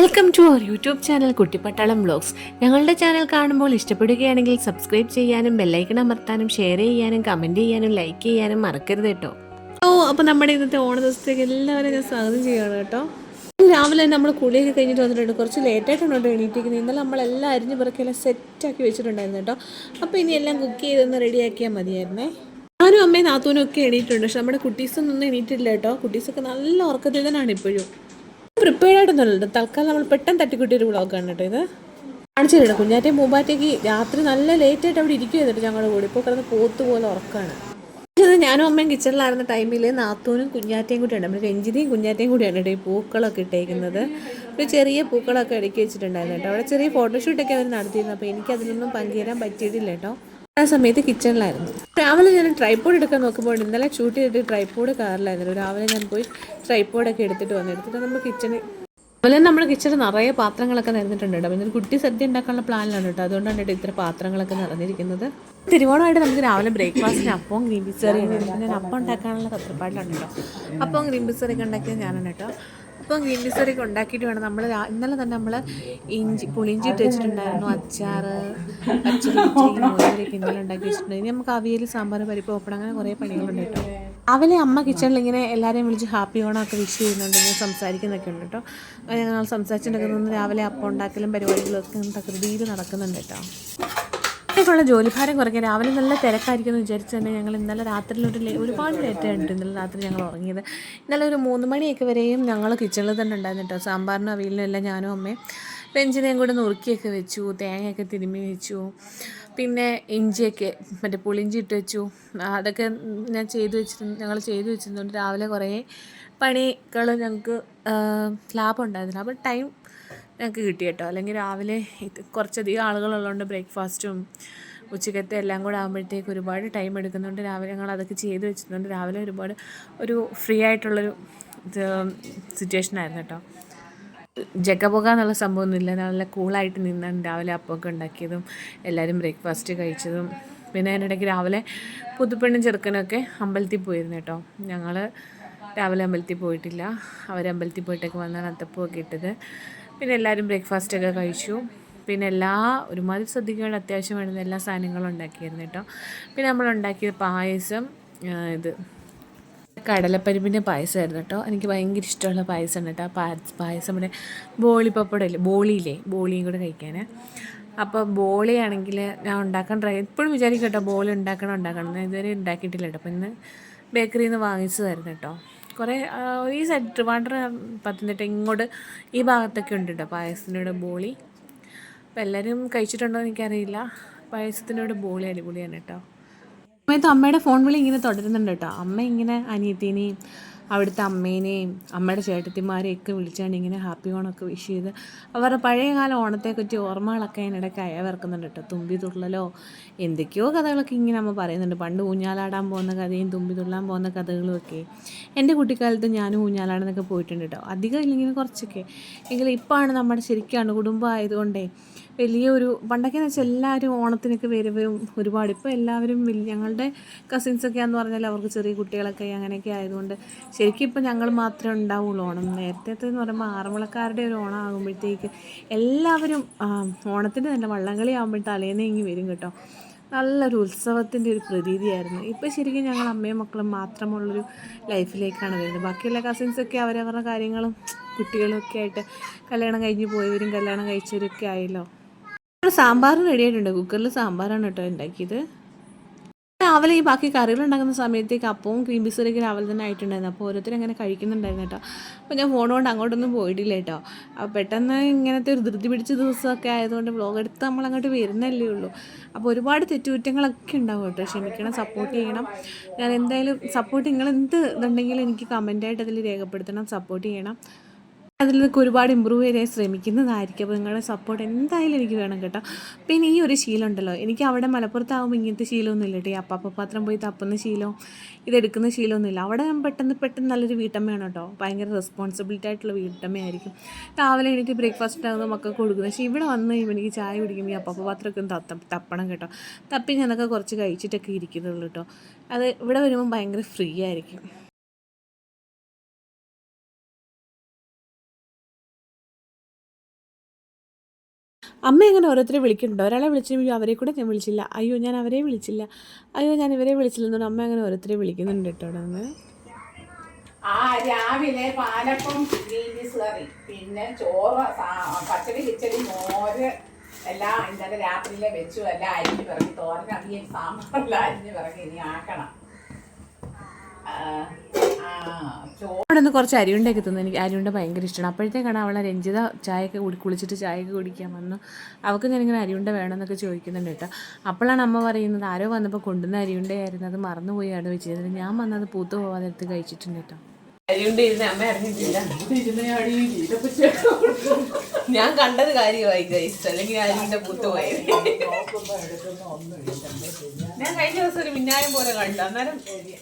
Welcome to our YouTube channel Kuttippattalam vlogs ഞങ്ങളുടെ channel കാണുമ്പോൾ ഇഷ്ടപ്പെടുകയാണെങ്കിൽ സബ്സ്ക്രൈബ് ചെയ്യാനും ബെല്ലൈക്കൺ അമർത്താനും ഷെയർ ചെയ്യാനും കമന്റ് ചെയ്യാനും ലൈക്ക് ചെയ്യാനും മറക്കരുത് കേട്ടോ. ഓ അപ്പോൾ നമ്മുടെ ഇന്നത്തെ ഓണ ദിവസത്തേക്ക് എല്ലാവരും ഞാൻ സ്വാഗതം ചെയ്യുകയാണ് കേട്ടോ. രാവിലെ നമ്മൾ കുളിയൊക്കെ കഴിഞ്ഞിട്ട് വന്നിട്ടുണ്ട്. കുറച്ച് ലേറ്റായിട്ടാണ് കേട്ടോ എണീറ്റിരിക്കുന്നത്. ഇന്നലെ നമ്മളെല്ലാം അരിഞ്ഞ് പിറക്കെല്ലാം സെറ്റാക്കി വെച്ചിട്ടുണ്ടായിരുന്നു കേട്ടോ. അപ്പോൾ ഇനി എല്ലാം കുക്ക് ചെയ്തൊന്ന് റെഡിയാക്കിയാൽ മതിയായിരുന്നേ. ഞാനും അമ്മയും നാത്തൂനും ഒക്കെ എണീറ്റിട്ടുണ്ട്. പക്ഷെ നമ്മുടെ കുട്ടീസൊന്നും എണീറ്റില്ല കേട്ടോ. കുട്ടീസൊക്കെ നല്ല ഉറക്കത്തിൽ തന്നെയാണ് ഇപ്പോഴും. പ്രിപ്പയർഡ് ആയിട്ടൊന്നുമല്ലോ തൽക്കാലം നമ്മൾ പെട്ടെന്ന് തട്ടിക്കൂട്ടിയ ഒരു വ്ളോഗാണ് കേട്ടോ ഇത്. കാണിച്ചു തരണം കുഞ്ഞാറ്റേ മൂമ്പാറ്റേക്ക് രാത്രി നല്ല ലേറ്റ് ആയിട്ട് അവിടെ ഇരിക്കുമായിരുന്നു ഞങ്ങളുടെ കൂടെ. ഇപ്പോൾ കിടന്ന് പോത്ത് പോലെ ഉറക്കാണ്. ഞാനും അമ്മയും കിച്ചണിലായിരുന്ന ടൈമിൽ നാത്തൂനും കുഞ്ഞാറ്റയും കൂടിയാണ് നമ്മുടെ രഞ്ജിതയും കുഞ്ഞാറ്റയും കൂടിയാണ് കേട്ടോ ഈ പൂക്കളൊക്കെ ഇട്ടേക്കുന്നത്. ഒരു ചെറിയ പൂക്കളൊക്കെ അടുക്കി വെച്ചിട്ടുണ്ടായിരുന്നു കേട്ടോ. അവിടെ ചെറിയ ഫോട്ടോഷൂട്ടൊക്കെ അവർ നടത്തിയിരുന്നു. അപ്പോൾ എനിക്ക് അതിലൊന്നും പങ്കുചേരാൻ പറ്റിയിട്ടില്ല കേട്ടോ. ആ സമയത്ത് കിച്ചണിലായിരുന്നു രാവിലെ ഞാൻ ട്രൈപ്പോഡ് എടുക്കാൻ നോക്കുമ്പോൾ ഇന്നലെ ഷൂട്ട് ചെയ്തിട്ട് ട്രൈപ്പോഡ് കാറിലായിരുന്നു. രാവിലെ ഞാൻ പോയി ട്രൈപ്പോഡൊക്കെ എടുത്തിട്ട് വന്നു. എടുത്തിട്ട് നമ്മൾ കിച്ചണിൽ അതുപോലെ നമ്മുടെ കിച്ചണിൽ നിറയെ പാത്രങ്ങളൊക്കെ നിറഞ്ഞിട്ടുണ്ട് കേട്ടോ. പിന്നെ ഒരു കുട്ടി സദ്യ ഉണ്ടാക്കാനുള്ള പ്ലാനിലാണ് കേട്ടോ. അതുകൊണ്ടാണ് കേട്ടോ ഇത്ര പാത്രങ്ങളൊക്കെ നിറഞ്ഞിരിക്കുന്നത്. തിരുവോണമായിട്ട് നമുക്ക് രാവിലെ ബ്രേക്ക്ഫാസ്റ്റിന് അപ്പവും ഗ്രീൻ പീസ് ഞാൻ അപ്പം ഉണ്ടാക്കാനുള്ള തത്രപ്പാടിലാണ് കേട്ടോ. അപ്പം ഗ്രീൻ പീസ് ഉണ്ടാക്കിയത് ഞാനാണ് കേട്ടോ. അപ്പം ഗ്രീൻ പീസ് ഉണ്ടാക്കിയിട്ട് വേണം. നമ്മൾ ഇന്നലെ തന്നെ നമ്മൾ ഇഞ്ചി പുളിഞ്ചി ഇട്ട് വെച്ചിട്ടുണ്ടായിരുന്നു. അച്ചാർ പച്ചരി മോരൊക്കെ ഇന്നലെ ഉണ്ടാക്കി വെച്ചിട്ടുണ്ട്. ഇനി നമുക്ക് അവിയൽ സാമ്പാർ പരിപ്പ് ഓപ്പൺ അങ്ങനെ കുറേ പണികളുണ്ട് കേട്ടോ. അവലെ അമ്മ കിച്ചണിൽ ഇങ്ങനെ എല്ലാവരെയും വിളിച്ച് ഹാപ്പി ഓണമൊക്കെ വിഷ് ചെയ്യുന്നുണ്ട്. ഇങ്ങനെ സംസാരിക്കുന്നൊക്കെ ഉണ്ട് കേട്ടോ. ഞങ്ങൾ സംസാരിച്ചിട്ടുണ്ടെങ്കിൽ രാവിലെ അപ്പം ഉണ്ടാക്കലും പരിപാടികളൊക്കെ തകൃതിയിൽ നടക്കുന്നുണ്ട് കേട്ടോ. ഇതൊക്കെയുള്ള ജോലിഭാരം കുറയ്ക്കാൻ രാവിലെ നല്ല തിരക്കായിരിക്കും എന്ന് വിചാരിച്ച് തന്നെ ഞങ്ങൾ ഇന്നലെ രാത്രിയിൽ ഒരു ഒരുപാട് ലേറ്റ് ആയിട്ട് ഇന്നലെ രാത്രി ഞങ്ങൾ ഉറങ്ങിയത്. ഇന്നലെ ഒരു മൂന്ന് മണിയൊക്കെ വരെയും ഞങ്ങൾ കിച്ചണിൽ തന്നെ ഉണ്ടായിരുന്നു കേട്ടോ സാമ്പാറിനും അവിയലിനും എല്ലാം ഞാനും അമ്മയും വെഞ്ചിനെയും കൂടെ നുറുക്കിയൊക്കെ വെച്ചു തേങ്ങയൊക്കെ തിരുമ്മി വെച്ചു. പിന്നെ ഇഞ്ചിയൊക്കെ മറ്റേ പുളിഞ്ചി ഇട്ട് വെച്ചു. അതൊക്കെ ഞാൻ ചെയ്തു വെച്ചിരുന്നു ഞങ്ങൾ ചെയ്തു വെച്ചിരുന്നുണ്ട് രാവിലെ കുറേ പണികൾ ഞങ്ങൾക്ക് ലാഭം ഉണ്ടായിരുന്നു അപ്പോൾ ടൈം ഞങ്ങൾക്ക് കിട്ടി കേട്ടോ. അല്ലെങ്കിൽ രാവിലെ കുറച്ചധികം ആളുകളുള്ളതുകൊണ്ട് ബ്രേക്ക്ഫാസ്റ്റും ഉച്ചക്കത്തെ എല്ലാം കൂടെ ആകുമ്പോഴത്തേക്ക് ഒരുപാട് ടൈം എടുക്കുന്നുണ്ട്. രാവിലെ ഞങ്ങൾ അതൊക്കെ ചെയ്ത് വെച്ചിട്ടുണ്ട്. രാവിലെ ഒരുപാട് ഒരു ഫ്രീ ആയിട്ടുള്ളൊരു സിറ്റുവേഷൻ ആയിരുന്നു കേട്ടോ. ജഗപുക എന്നുള്ള സംഭവമൊന്നുമില്ല നല്ല കൂളായിട്ട് നിന്നാണ് രാവിലെ അപ്പമൊക്കെ ഉണ്ടാക്കിയതും എല്ലാവരും ബ്രേക്ക്ഫാസ്റ്റ് കഴിച്ചതും. പിന്നെ അതിനിടയ്ക്ക് രാവിലെ പുതുപ്പെണ്ണും ചെറുക്കനൊക്കെ അമ്പലത്തിൽ പോയിരുന്നു കേട്ടോ. ഞങ്ങൾ രാവിലെ അമ്പലത്തിൽ പോയിട്ടില്ല. അവർ അമ്പലത്തിൽ പോയിട്ടൊക്കെ വന്നാണ് അത്തപ്പൂവൊക്കെ ഇട്ടത്. പിന്നെ എല്ലാവരും ബ്രേക്ക്ഫാസ്റ്റൊക്കെ കഴിച്ചു. പിന്നെ എല്ലാ ഒരുമാതിരി ശ്രദ്ധിക്കേണ്ട അത്യാവശ്യം വേണ്ടുന്ന എല്ലാ സാധനങ്ങളും ഉണ്ടാക്കിയിരുന്നു കേട്ടോ. പിന്നെ നമ്മൾ ഉണ്ടാക്കിയ പായസം ഇത് കടലപ്പരിപ്പിന്റെ പായസമായിരുന്നു കേട്ടോ. എനിക്ക് ഭയങ്കര ഇഷ്ടമുള്ള പായസമാണ് കേട്ടോ. ആ പായസം ഇവിടെ ബോളി പപ്പടം ഇല്ലേ ബോളിയില്ലേ ബോളിയും കൂടെ കഴിക്കാൻ അപ്പോൾ ബോളിയാണെങ്കിൽ ഞാൻ ഉണ്ടാക്കാൻ ട്രൈ എപ്പോഴും വിചാരിക്കും കേട്ടോ ബോളി ഉണ്ടാക്കണം ഉണ്ടാക്കണം ഇതുവരെ ഉണ്ടാക്കിയിട്ടില്ല കേട്ടോ. അപ്പോൾ ഇന്ന് ബേക്കറിയിൽ നിന്ന് വാങ്ങിച്ചതായിരുന്നു കേട്ടോ. കുറേ ഈ സെറ്റ് ട്രിവാൻഡ്രം പത്തനംതിട്ട ഇങ്ങോട്ട് ഈ ഭാഗത്തൊക്കെ ഉണ്ട് കേട്ടോ പായസത്തിനോട് ബോളി. അപ്പോൾ എല്ലാവരും കഴിച്ചിട്ടുണ്ടോ എന്ന് എനിക്കറിയില്ല. പായസത്തിനോട് ബോളി അടിപൊളിയാണ് കേട്ടോ. സമയത്ത് അമ്മയുടെ ഫോൺ വിളി ഇങ്ങനെ തുടരുന്നുണ്ട് കേട്ടോ. അമ്മ ഇങ്ങനെ അനിയത്തിനെയും അവിടുത്തെ അമ്മേനെയും അമ്മയുടെ ചേട്ടത്തിമാരെയും ഒക്കെ വിളിച്ചാണ് ഇങ്ങനെ ഹാപ്പി ഓണമൊക്കെ വിഷ് ചെയ്ത്. അവരുടെ പഴയ ഓണത്തെക്കുറിച്ച് ഓർമ്മകളൊക്കെ അതിനിടയ്ക്ക് അയവിറക്കുന്നുണ്ട് കേട്ടോ. തുമ്പി തുള്ളലോ എന്തൊക്കെയോ കഥകളൊക്കെ ഇങ്ങനെ അമ്മ പറയുന്നുണ്ട്. പണ്ട് ഊഞ്ഞാലാടാൻ പോകുന്ന കഥയും തുമ്പി തുള്ളാൻ പോകുന്ന കഥകളും ഒക്കെ. എന്റെ കുട്ടിക്കാലത്ത് ഞാനും ഊഞ്ഞാലാടാനൊക്കെ പോയിട്ടുണ്ട് കേട്ടോ. അധികം ഇല്ലെങ്കിൽ കുറച്ചൊക്കെ. എങ്കിലും ഇപ്പോഴാണ് നമ്മുടെ ശരിക്കാണ് കുടുംബം ആയതുകൊണ്ടേ വലിയൊരു പണ്ടൊക്കെ എന്ന് വെച്ചാൽ എല്ലാവരും ഓണത്തിനൊക്കെ വരുവരും ഒരുപാട്. ഇപ്പോൾ എല്ലാവരും വലിയ ഞങ്ങളുടെ കസിൻസൊക്കെ എന്ന് പറഞ്ഞാൽ അവർക്ക് ചെറിയ കുട്ടികളൊക്കെ അങ്ങനെയൊക്കെ ആയതുകൊണ്ട് ശരിക്കും ഇപ്പോൾ ഞങ്ങൾ മാത്രമേ ഉണ്ടാവുള്ളൂ ഓണം. നേരത്തെ എന്ന് പറയുമ്പോൾ ആറന്മുളക്കാരുടെ ഒരു ഓണം ആകുമ്പോഴത്തേക്ക് എല്ലാവരും ഓണത്തിന്റെ തന്നെ വള്ളംകളി ആകുമ്പോൾ തലേന്നേ ഇങ്ങി വരും കേട്ടോ. നല്ലൊരു ഉത്സവത്തിന്റെ ഒരു പ്രതീതിയായിരുന്നു. ഇപ്പോൾ ശരിക്കും ഞങ്ങൾ അമ്മയും മക്കളും മാത്രമുള്ളൊരു ലൈഫിലേക്കാണ് വരുന്നത്. ബാക്കിയുള്ള കസിൻസൊക്കെ അവരവരുടെ കാര്യങ്ങളും കുട്ടികളൊക്കെ ആയിട്ട് കല്യാണം കഴിഞ്ഞ് പോയവരും കല്യാണം കഴിച്ചവരൊക്കെ ആയല്ലോ. സാമ്പാർ റെഡി ആയിട്ടുണ്ട്. കുക്കറിൽ സാമ്പാറാണ് കേട്ടോ ഉണ്ടാക്കിയത്. രാവിലെ ഈ ബാക്കി കറികൾ ഉണ്ടാക്കുന്ന സമയത്തേക്ക് അപ്പവും ക്രീം പീസറൊക്കെ രാവിലെ തന്നെ ആയിട്ടുണ്ടായിരുന്നു. അപ്പോൾ ഓരോരുത്തരും അങ്ങനെ കഴിക്കുന്നുണ്ടായിരുന്നു കേട്ടോ. അപ്പോൾ ഞാൻ ഫോൺ കൊണ്ട് അങ്ങോട്ടൊന്നും പോയിട്ടില്ല കേട്ടോ. അപ്പോൾ പെട്ടെന്ന് ഇങ്ങനത്തെ ഒരു ധൃതി പിടിച്ച ദിവസമൊക്കെ ആയതുകൊണ്ട് വ്ളോഗ് എടുത്ത് നമ്മൾ അങ്ങോട്ട് വരുന്നല്ലേ ഉള്ളൂ. അപ്പോൾ ഒരുപാട് തെറ്റുകുറ്റങ്ങളൊക്കെ ഉണ്ടാവും കേട്ടോ. ക്ഷമിക്കണം സപ്പോർട്ട് ചെയ്യണം. ഞാൻ എന്തായാലും സപ്പോർട്ട് നിങ്ങൾ എന്ത് ഇതുണ്ടെങ്കിലും എനിക്ക് കമന്റായിട്ട് അതിൽ രേഖപ്പെടുത്തണം. സപ്പോർട്ട് ചെയ്യണം. അതിൽ നിന്നൊക്കെ ഒരുപാട് ഇമ്പ്രൂവ് ചെയ്യാൻ ശ്രമിക്കുന്നതായിരിക്കും. അപ്പോൾ നിങ്ങളുടെ സപ്പോർട്ട് എന്തായാലും എനിക്ക് വേണം കേട്ടോ. പിന്നെ ഈ ഒരു ശീലം ഉണ്ടല്ലോ. എനിക്ക് അവിടെ മലപ്പുറത്താകുമ്പോൾ ഇങ്ങനത്തെ ശീലമൊന്നും ഇല്ല കേട്ടോ. ഈ അപ്പാപ്പ പാത്രം പോയി തപ്പുന്ന ശീലവും ഇതെടുക്കുന്ന ശീലമൊന്നും ഇല്ല. അവിടെ പെട്ടെന്ന് പെട്ടെന്ന് നല്ലൊരു വീട്ടമ്മയാണ് കേട്ടോ. ഭയങ്കര റെസ്പോൺസിബിലിറ്റി ആയിട്ടുള്ള വീട്ടമ്മയായിരിക്കും. രാവിലെ എണീറ്റ് ബ്രേക്ക്ഫാസ്റ്റ് ആകുന്ന മക്കൾക്ക് കൊടുക്കുന്നത് പക്ഷേ ഇവിടെ വന്ന് എനിക്ക് ചായ കുടിക്കുമ്പോൾ ഈ അപ്പാപ്പ പാത്രമൊക്കെ ഒന്ന് തപ്പണം കേട്ടോ. തപ്പി ഞാനൊക്കെ കുറച്ച് കഴിച്ചിട്ടൊക്കെ ഇരിക്കുന്നുള്ളൂ കേട്ടോ. അത് ഇവിടെ വരുമ്പോൾ ഭയങ്കര ഫ്രീ ആയിരിക്കും. അമ്മ എങ്ങനെ ഓരോരുത്തരെ വിളിക്കുന്നുണ്ടോ. ഒരാളെ വിളിച്ചിട്ടുണ്ടെങ്കിൽ അവരെ കൂടെ ഞാൻ വിളിച്ചില്ല. അയ്യോ ഞാൻ അവരെ വിളിച്ചില്ല. അയ്യോ ഞാൻ ഇവരെ വിളിച്ചില്ല അമ്മ അങ്ങനെ ഓരോരുത്തരെ വിളിക്കുന്നുണ്ട് കേട്ടോ അവിടെ ആ രാവിലെ പാലപ്പം ഗ്രീൻ പീസ് കറി. പിന്നെ ചോറ് പച്ചടി കിച്ചടി മോര് എല്ലാം ഇന്നലെ രാത്രിയിലെ വെച്ചു. എല്ലാം തോരൻ അധികം ഇനി ആക്കണം. അവിടെ നിന്ന് കുറച്ച് അരിയുണ്ടൊക്കെ തിന്നു എനിക്ക് അരിയുണ്ട ഭയങ്കര ഇഷ്ടമാണ്. അപ്പോഴത്തേക്കാണ് അവളെ രഞ്ജിത ചായയൊക്കെ കുടി കുളിച്ചിട്ട് ചായയൊക്കെ കുടിക്കാൻ വന്നു അവൾക്ക് ഞാനിങ്ങനെ അരിയുണ്ട വേണമെന്നൊക്കെ ചോദിക്കുന്നുണ്ട് കേട്ടോ. അപ്പോഴാണ് അമ്മ പറയുന്നത് ആരോ വന്നപ്പോൾ കൊണ്ടുവന്ന അരിയുണ്ടയായിരുന്നു അത് മറന്നുപോയി അവിടെ വെച്ചിരുന്നത് ഞാൻ വന്നത് പൂത്തു പോവാതെ എടുത്ത് കഴിച്ചിട്ടുണ്ട് കേട്ടോ. ഞാൻ കണ്ടത് കാര്യമായി ഗൈസ് അല്ലെങ്കിൽ അരിന്റെ പൂത്തു പോയത്. ഞാൻ കഴിഞ്ഞ ദിവസം ഒരു മിന്നായം പോലെ കണ്ടു. അന്നേരം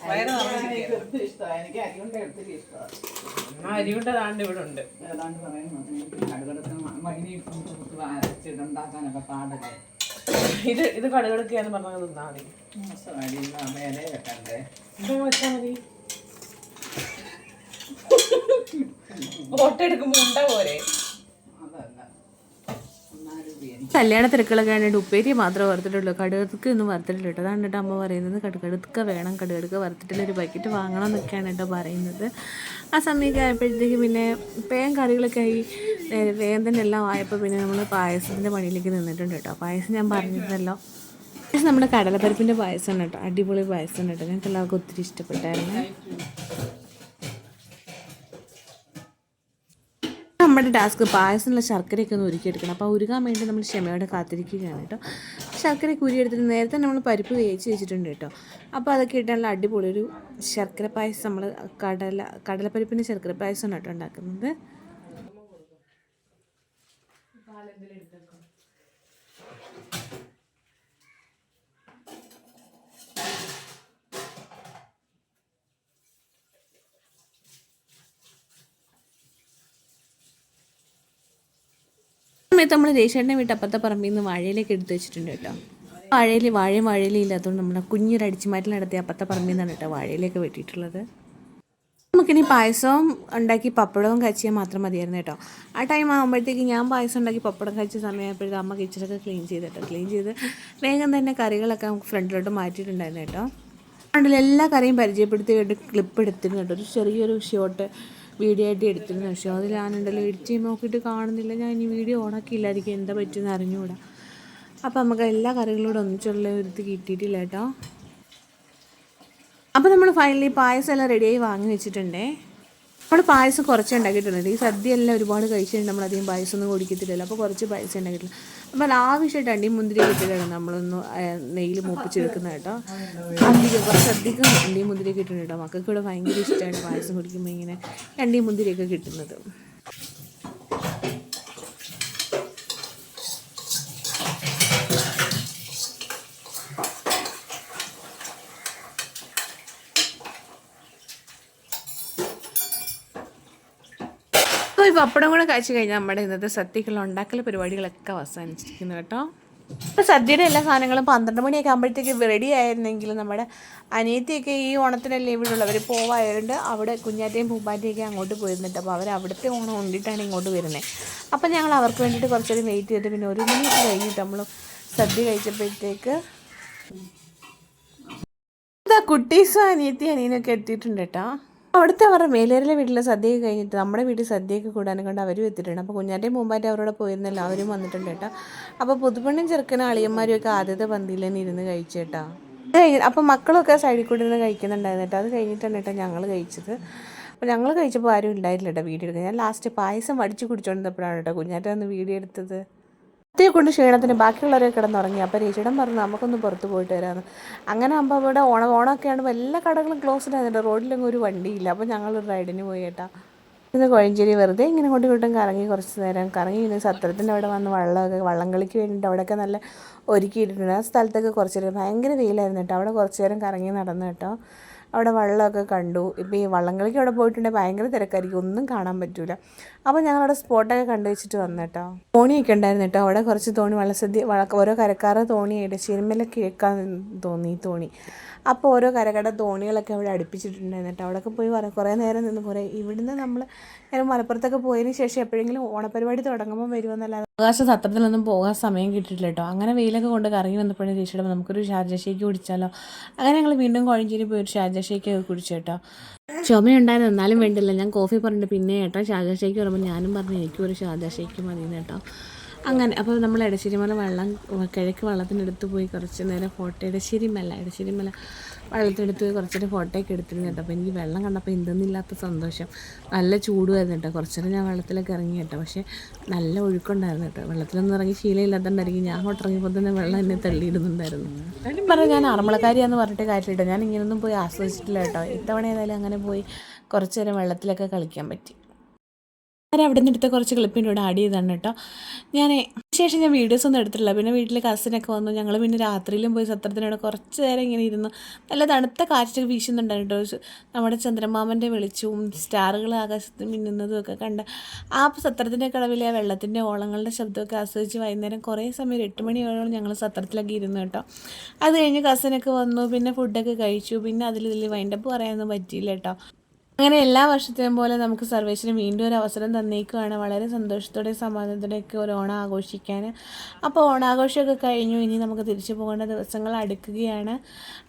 വയറ് ആ അരിയുടെ താണ്ട് ഇവിടെ ഉണ്ട്. ഇത് ഇത് കടുകടുക്കുകയെന്ന് പറഞ്ഞത് തിന്നാ മതി. വെച്ചാൽ മതി? കല്യാണ തിരക്കുകളൊക്കെ ആയിട്ട് ഉപ്പേരി മാത്രമേ വറുത്തിട്ടുള്ളൂ. കടുകടുക്ക് ഒന്നും വറുത്തിട്ടില്ല കേട്ടോ. അതാണ് കേട്ടോ അമ്മ പറയുന്നത്. കടുകടുക്ക വേണം. കടുകടുക്ക വറുത്തിട്ടുള്ള ഒരു ബക്കറ്റ് വാങ്ങണം എന്നൊക്കെയാണ് കേട്ടോ പറയുന്നത്. ആ സമയമൊക്കെ ആയപ്പോഴത്തേക്ക് പിന്നെ വേഗം കറികളൊക്കെ ആയി. വേഗം തന്നെ എല്ലാം ആയപ്പോൾ പിന്നെ നമ്മൾ പായസത്തിന്റെ പണിയിലേക്ക് നിന്നിട്ടുണ്ട് കേട്ടോ. പായസം ഞാൻ പറഞ്ഞിരുന്നല്ലോ. നമ്മുടെ കടലപ്പരിപ്പിന്റെ പായസമാണ് കേട്ടോ. അടിപൊളി പായസമാണ് കേട്ടോ. ഞങ്ങൾക്ക് എല്ലാവർക്കും ഒത്തിരി ഇഷ്ടപ്പെട്ടായിരുന്നു. നമ്മുടെ ടാസ്ക് പായസമുള്ള ശർക്കരയൊക്കെ ഒന്ന് ഉരുക്കിയെടുക്കണം. അപ്പോൾ ഉരുകാൻ വേണ്ടി നമ്മൾ ക്ഷമയോടെ കാത്തിരിക്കുകയാണ് കേട്ടോ. ശർക്കരയൊക്കെ ഉരിയെടുത്തിട്ട് നേരത്തെ നമ്മൾ പരിപ്പ് വേവിച്ച് വെച്ചിട്ടുണ്ട് കേട്ടോ. അപ്പോൾ അതൊക്കെ ഇട്ട് അടിപൊളി ഒരു ശർക്കര പായസം നമ്മൾ കടല കടലപ്പരിപ്പിന്റെ ശർക്കര പായസമാണ് കേട്ടോ ഉണ്ടാക്കുന്നത്. സമയത്ത് നമ്മൾ രേഷേട്ടനെ വീട്ട് അപ്പുറത്തെ പറമ്പിൽ നിന്ന് വാഴയിലേക്ക് എടുത്തു വെച്ചിട്ടുണ്ട് കേട്ടോ. വാഴയിൽ വാഴയും വാഴയിലും ഇല്ലാത്തതുകൊണ്ട് നമ്മൾ കുഞ്ഞൊരു അടിച്ചുമാറ്റിൽ നടത്തി അപ്പുറത്തെ പറമ്പിൽ നിന്നാണ് കേട്ടോ വാഴയിലേക്ക് വെട്ടിയിട്ടുള്ളത്. നമുക്കിനി പായസവും ഉണ്ടാക്കി പപ്പടവും കഴിച്ചാൽ മാത്രം മതിയായിരുന്നു കേട്ടോ. ആ ടൈം ആകുമ്പോഴത്തേക്ക് ഞാൻ പായസം ഉണ്ടാക്കി പപ്പടം കഴിച്ച സമയമായപ്പോഴത്തേക്ക് അമ്മ കിച്ചണൊക്കെ ക്ലീൻ ചെയ്ത് കേട്ടോ. ക്ലീൻ ചെയ്ത് വേഗം തന്നെ കറികളൊക്കെ നമുക്ക് ഫ്രണ്ടിലോട്ട് മാറ്റിയിട്ടുണ്ടായിരുന്നു കേട്ടോ. ഫ്രണ്ടിൽ എല്ലാ കറിയും പരിചയപ്പെടുത്തി വേണ്ടി ക്ലിപ്പ് എടുത്തിരുന്നു കേട്ടോ. ഒരു ചെറിയൊരു ഷോട്ട് വീഡിയോ ആയിട്ട് എടുത്തിരുന്നു. പക്ഷേ അത് ഞാനുണ്ടല്ലോ എഡിറ്റ് ചെയ്ത് നോക്കിയിട്ട് കാണുന്നില്ല. ഞാൻ ഇനി വീഡിയോ ഓണാക്കിയില്ലായിരിക്കും എന്താ പറ്റുമെന്ന് അറിഞ്ഞുകൂടാ അപ്പോൾ നമുക്ക് എല്ലാ കറികളോടും ഒന്നിച്ചുള്ള ഒരു ഇത് കിട്ടിയിട്ടില്ല കേട്ടോ. അപ്പോൾ നമ്മൾ ഫൈനലി പായസം എല്ലാം റെഡിയായി വാങ്ങി വെച്ചിട്ടുണ്ടേ. നമ്മൾ പായസം കുറച്ച് ഉണ്ടാക്കിയിട്ടുണ്ട് ഈ സദ്യ എല്ലാം ഒരുപാട് കഴിച്ചിട്ടുണ്ട് നമ്മൾ അധികം പായസം ഒന്നും കുടിക്കത്തില്ലല്ലോ. അപ്പോൾ കുറച്ച് പായസം ഉണ്ടാക്കിയിട്ടില്ല അപ്പോൾ ആവശ്യമായിട്ട് ഈ മുന്തിരി കിട്ടിയിട്ടുണ്ട് നമ്മളൊന്ന് നെയ്യിൽ മൂപ്പിച്ചെടുക്കുന്ന കേട്ടോ. അധികം കുറച്ച് അധികം അണ്ടിയും മുന്തിരി കിട്ടുന്നുണ്ട് കേട്ടോ. മക്കൾക്ക് ഇവിടെ ഭയങ്കര ഇഷ്ടമാണ് പായസം കുടിക്കുമ്പോൾ ഇങ്ങനെ അണ്ടി മുന്തിരിയൊക്കെ കിട്ടുന്നത്. പപ്പടം കൂടെ കഴിച്ചു കഴിഞ്ഞാൽ നമ്മുടെ ഇന്നത്തെ സദ്യക്കുള്ള ഉണ്ടാക്കൽ പരിപാടികളൊക്കെ അവസാനിച്ചിരിക്കുന്നു കേട്ടോ. ഇപ്പോൾ സദ്യയുടെ എല്ലാ സാധനങ്ങളും പന്ത്രണ്ട് മണിയൊക്കെ ആകുമ്പോഴത്തേക്ക് റെഡി ആയിരുന്നെങ്കിൽ നമ്മുടെ അനിയത്തിയൊക്കെ ഈ ഓണത്തിനല്ലേ ഇവിടെ ഉള്ളവർ പോവായതുകൊണ്ട് അവിടെ കുഞ്ഞാറ്റയും പൂമ്പാറ്റയൊക്കെ അങ്ങോട്ട് പോയിരുന്നിട്ട് അപ്പോൾ അവർ അവിടുത്തെ ഓണം ഉണ്ടിട്ടാണ് ഇങ്ങോട്ട് വരുന്നത് അപ്പം ഞങ്ങൾ അവർക്ക് വേണ്ടിയിട്ട് കുറച്ചേരം വെയിറ്റ് ചെയ്തിട്ട് പിന്നെ ഒരു മിനിറ്റ് കഴിഞ്ഞിട്ട് നമ്മൾ സദ്യ കഴിച്ചപ്പോഴത്തേക്ക് ഇതാ കുട്ടീസും അനിയത്തി അനിയനൊക്കെ എത്തിയിട്ടുണ്ട് കേട്ടോ. അവിടുത്തെ അവരുടെ മേലേരിലെ വീട്ടിലെ സദ്യയൊക്കെ കഴിഞ്ഞിട്ട് നമ്മുടെ വീട്ടിൽ സദ്യയൊക്കെ കൂടാനും കൊണ്ട് അവരും എത്തിയിട്ടുണ്ട്. അപ്പോൾ കുഞ്ഞാറ്റയും മുമ്പായിട്ട് അവരോട് പോയിരുന്നല്ലോ അവരും വന്നിട്ടുണ്ട് കേട്ടോ. അപ്പോൾ പുതുപ്പണ്ണും ചെറുക്കനും അളിയന്മാരും ഒക്കെ ആദ്യത്തെ പന്തിയിൽ തന്നെ ഇരുന്ന് കഴിച്ചു കേട്ടോ. അപ്പോൾ മക്കളൊക്കെ സൈഡിൽ കൂടി ഇരുന്ന് കഴിക്കുന്നുണ്ടായിരുന്നു കേട്ടോ. അത് കഴിഞ്ഞിട്ടാണ് കേട്ടോ ഞങ്ങൾ കഴിച്ചത്. അപ്പോൾ ഞങ്ങൾ കഴിച്ചപ്പോൾ ആരും ഉണ്ടായില്ല കേട്ടോ വീഡിയോ ഞാൻ ലാസ്റ്റ് പായസം വടിച്ച് കുടിച്ചോണ്ടിരുന്നപ്പോഴാണ് കേട്ടോ കുഞ്ഞാറ്റ വന്ന് വീഡിയോ എടുത്തത്. കുട്ടിയെ കൊണ്ട് ക്ഷീണത്തിന് ബാക്കിയുള്ളവരെ കിടന്നുറങ്ങി. അപ്പോൾ രചിടം പറഞ്ഞു നമുക്കൊന്ന് പുറത്ത് പോയിട്ട് വരാമെന്ന് അങ്ങനെ ആകുമ്പോൾ അവിടെ ഓണം ഓണമൊക്കെ ആകുമ്പോൾ എല്ലാ കടകളും ക്ലോസ് ആയിരുന്നു റോഡിലൊന്നും ഒരു വണ്ടിയില്ല. അപ്പോൾ ഞങ്ങൾ റൈഡിന് പോയി കേട്ടാ. ഇന്ന് കോഴഞ്ചേരി വെറുതെ ഇങ്ങനെ ഇങ്ങോട്ടും കിട്ടും കറങ്ങി കുറച്ച് നേരം. കറങ്ങി ഇന്ന് സത്രത്തിന്റെ അവിടെ വന്ന് വള്ളമൊക്കെ വള്ളം കളിക്ക് വേണ്ടിയിട്ട് അവിടെയൊക്കെ നല്ല ഒരുക്കിയിട്ടുണ്ട്. ആ സ്ഥലത്തൊക്കെ കുറച്ച് നേരം ഭയങ്കര വെയിലായിരുന്നു കേട്ടോ. അവിടെ കുറച്ച് നേരം കറങ്ങി നടന്നു കേട്ടോ. അവിടെ വള്ളമൊക്കെ കണ്ടു. ഇപ്പോൾ ഈ വള്ളംകളിക്ക് അവിടെ പോയിട്ടുണ്ടെങ്കിൽ ഭയങ്കര തിരക്കായിരിക്കും. ഒന്നും കാണാൻ പറ്റൂല. അപ്പോൾ ഞങ്ങളവിടെ സ്പോട്ടൊക്കെ കണ്ടു വെച്ചിട്ട് വന്നു കേട്ടോ. തോണിയൊക്കെ ഉണ്ടായിരുന്നു കേട്ടോ. അവിടെ കുറച്ച് തോണി വള്ളസദ്യ വള ഓരോ കരക്കാരുടെ തോണിയായിട്ട് ചിരുമല കേൾക്കാൻ തോന്നി തോണി. അപ്പോൾ ഓരോ കരകട തോണികളൊക്കെ അവിടെ അടുപ്പിച്ചിട്ടുണ്ടായിരുന്നു കേട്ടോ. അവിടെയൊക്കെ പോയി കുറേ നേരം നിന്ന് കുറേ ഇവിടുന്ന് നമ്മൾ മലപ്പുറത്തൊക്കെ പോയതിന് ശേഷം എപ്പോഴെങ്കിലും ഓണപരിപാടി തുടങ്ങുമ്പോൾ വരുമെന്നല്ലാതെ അവകാശ സത്രത്തിലൊന്നും പോകാൻ സമയം കിട്ടിയിട്ടില്ല കേട്ടോ. അങ്ങനെ വെയിലൊക്കെ കൊണ്ട് കറങ്ങി വന്നപ്പോഴേ ചേച്ചിയുടെ നമുക്കൊരു ഷാർജ ഷേക്ക് കുടിച്ചാലോ. അങ്ങനെ ഞങ്ങൾ വീണ്ടും കോഴഞ്ചേരി പോയി ഒരു ഷാർജ ഷേക്ക് ഒക്കെ കുടിച്ചു കേട്ടോ. ചുമയുണ്ടായിരുന്നു എന്നാലും വേണ്ടില്ല. ഞാൻ കോഫി പറഞ്ഞിട്ട് പിന്നെ കേട്ടോ ഷാർജ ഷേക്ക് പറയുമ്പോൾ ഞാനും പറഞ്ഞു എനിക്കും ഒരു ഷാർജ ഷേക്ക് മതി കേട്ടോ. അങ്ങനെ അപ്പോൾ നമ്മൾ എടശ്ശേരിമല വെള്ളം കിഴക്ക് വെള്ളത്തിനടുത്ത് പോയി കുറച്ച് നേരം ഫോട്ടോ എടശ്ശേരിമല എടശ്ശേരിമല വെള്ളത്തിനടുത്ത് പോയി കുറച്ചൊരു ഫോട്ടോയൊക്കെ എടുത്തിരുന്നു കേട്ടോ. അപ്പോൾ എനിക്ക് വെള്ളം കണ്ടപ്പോൾ എന്തെന്നില്ലാത്ത സന്തോഷം. നല്ല ചൂടുമായിരുന്നു കേട്ടോ. കുറച്ചേരം ഞാൻ വെള്ളത്തിലൊക്കെ ഇറങ്ങി കേട്ടോ. പക്ഷേ നല്ല ഒഴുക്കുണ്ടായിരുന്നു കേട്ടോ. വെള്ളത്തിലൊന്നും ഇറങ്ങി ശീലമില്ലാത്തതുകൊണ്ടായിരിക്കും ഞാൻ അങ്ങോട്ട് ഇറങ്ങിയപ്പോൾ തന്നെ വെള്ളം എന്നെ തള്ളിയിടുന്നുണ്ടായിരുന്നു കാര്യം പറഞ്ഞു ഞാൻ ആറന്മുളക്കാരിയാന്ന് പറഞ്ഞിട്ട് കാര്യമില്ല. ഞാൻ ഇങ്ങനെയൊന്നും പോയി ആസ്വദിച്ചിട്ടില്ല കേട്ടോ. ഇത്തവണ ഏതായാലും അങ്ങനെ പോയി കുറച്ച് നേരം വെള്ളത്തിലൊക്കെ കളിക്കാൻ പറ്റി. ഞാൻ അവിടെ നിന്ന് എടുത്ത കുറച്ച് ക്ലിപ്പിന്റെ കൂടെ ആഡ് ചെയ്താണ് കേട്ടോ. ഞാൻ ശേഷം ഞാൻ വീഡിയോസ് ഒന്നും എടുത്തിട്ടില്ല. പിന്നെ വീട്ടിൽ കസിനൊക്കെ വന്നു. ഞങ്ങൾ പിന്നെ രാത്രിയിലും പോയി സത്രത്തിനോട് കുറച്ച് നേരം ഇങ്ങനെ ഇരുന്നു. നല്ല തണുത്ത കാറ്റൊക്കെ വീശുന്നുണ്ടായിരുന്നു നമ്മുടെ ചന്ദ്രമാമന്റെ വെളിച്ചവും സ്റ്റാറുകൾ ആകാശത്ത് മിന്നുന്നതും ഒക്കെ കണ്ട് ആ സത്രത്തിന്റെ കടവിലെ ആ വെള്ളത്തിന്റെ ഓളങ്ങളുടെ ശബ്ദമൊക്കെ ആസ്വദിച്ച് വൈകുന്നേരം കുറേ സമയം എട്ട് മണിയോളം ഞങ്ങൾ സത്രത്തിലൊക്കെ ഇരുന്നു കേട്ടോ. അത് കഴിഞ്ഞ് കസിനൊക്കെ വന്നു. പിന്നെ ഫുഡൊക്കെ കഴിച്ചു. പിന്നെ അതിൽ ഇതിൽ വൈൻഡപ്പ് പറയാനൊന്നും പറ്റിയില്ല കേട്ടോ. അങ്ങനെ എല്ലാ വർഷത്തെയും പോലെ നമുക്ക് സർവേശ്വരൻ വീണ്ടും ഒരു അവസരം തന്നേക്കുവാണ്. വളരെ സന്തോഷത്തോടെ സമാധാനത്തോടെയൊക്കെ ഒരു ഓണം ആഘോഷിക്കാൻ അപ്പോൾ ഓണാഘോഷമൊക്കെ കഴിഞ്ഞു. ഇനി നമുക്ക് തിരിച്ചു പോകേണ്ട ദിവസങ്ങൾ അടുക്കുകയാണ്.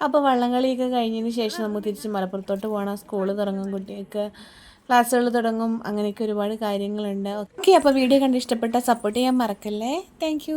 അപ്പോൾ വള്ളംകളിയൊക്കെ കഴിഞ്ഞതിന് ശേഷം നമുക്ക് തിരിച്ച് മലപ്പുറത്തോട്ട് പോകണം. സ്കൂൾ തുടങ്ങും കുട്ടികൾക്ക് ക്ലാസ്സുകൾ തുടങ്ങും. അങ്ങനെയൊക്കെ ഒരുപാട് കാര്യങ്ങളുണ്ട്. ഓക്കെ അപ്പോൾ വീഡിയോ കണ്ട് ഇഷ്ടപ്പെട്ടാൽ സപ്പോർട്ട് ചെയ്യാൻ മറക്കല്ലേ. താങ്ക്